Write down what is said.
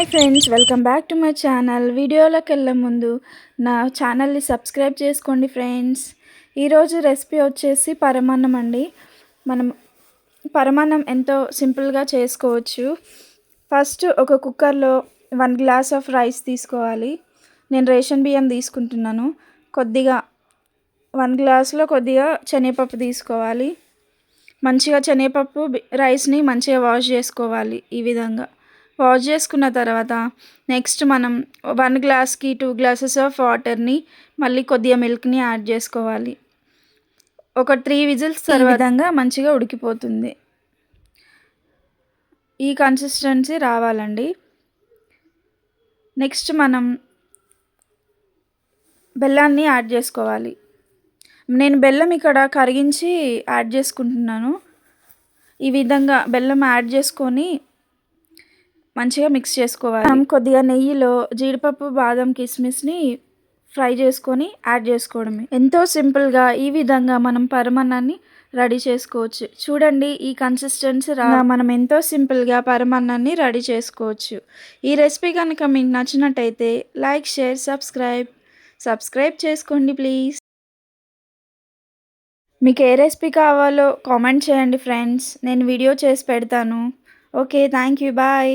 Hi friends welcome back to my channel. వీడియోలోకి వెళ్ళే ముందు నా ఛానల్ని సబ్స్క్రైబ్ చేసుకోండి ఫ్రెండ్స్. ఈరోజు రెసిపీ వచ్చేసి పరమాన్నం అండి. మనం పరమాన్నం ఎంతో సింపుల్గా చేసుకోవచ్చు. ఫస్ట్ ఒక కుక్కర్లో వన్ గ్లాస్ ఆఫ్ రైస్ తీసుకోవాలి. నేను రేషన్ బియ్యం తీసుకుంటున్నాను. కొద్దిగా వన్ గ్లాస్లో కొద్దిగా శనగపప్పు తీసుకోవాలి. మంచిగా శనగపప్పు రైస్ని మంచిగా వాష్ చేసుకోవాలి ఈ విధంగా. వాష్ చేసుకున్న తర్వాత నెక్స్ట్ మనం వన్ గ్లాస్కి టూ గ్లాసెస్ ఆఫ్ వాటర్ని మళ్ళీ కొద్దిగా మిల్క్ని యాడ్ చేసుకోవాలి. ఒక త్రీ విజిల్స్ తర్వాత విధంగా మంచిగా ఉడికిపోతుంది. ఈ కన్సిస్టెన్సీ రావాలండి. నెక్స్ట్ మనం బెల్లాన్ని యాడ్ చేసుకోవాలి. నేను బెల్లం ఇక్కడ కరిగించి యాడ్ చేసుకుంటున్నాను. ఈ విధంగా బెల్లం యాడ్ చేసుకొని మంచిగా మిక్స్ చేసుకోవాలి. మనం కొద్దిగా నెయ్యిలో జీడిపప్పు బాదం కిస్మిస్ని ఫ్రై చేసుకొని యాడ్ చేసుకోవడమే. ఎంతో సింపుల్గా ఈ విధంగా మనం పరమాన్నాన్ని రెడీ చేసుకోవచ్చు. చూడండి ఈ కన్సిస్టెన్సీ రా. మనం ఎంతో సింపుల్గా పరమాన్నాన్ని రెడీ చేసుకోవచ్చు. ఈ రెసిపీ కనుక మీకు నచ్చినట్టయితే లైక్ షేర్ సబ్స్క్రైబ్. సబ్స్క్రైబ్ చేసుకోండి ప్లీజ్. మీకు ఏ రెసిపీ కావాలో కామెంట్ చేయండి ఫ్రెండ్స్. నేను వీడియో చేసి పెడతాను. Okay thank you bye.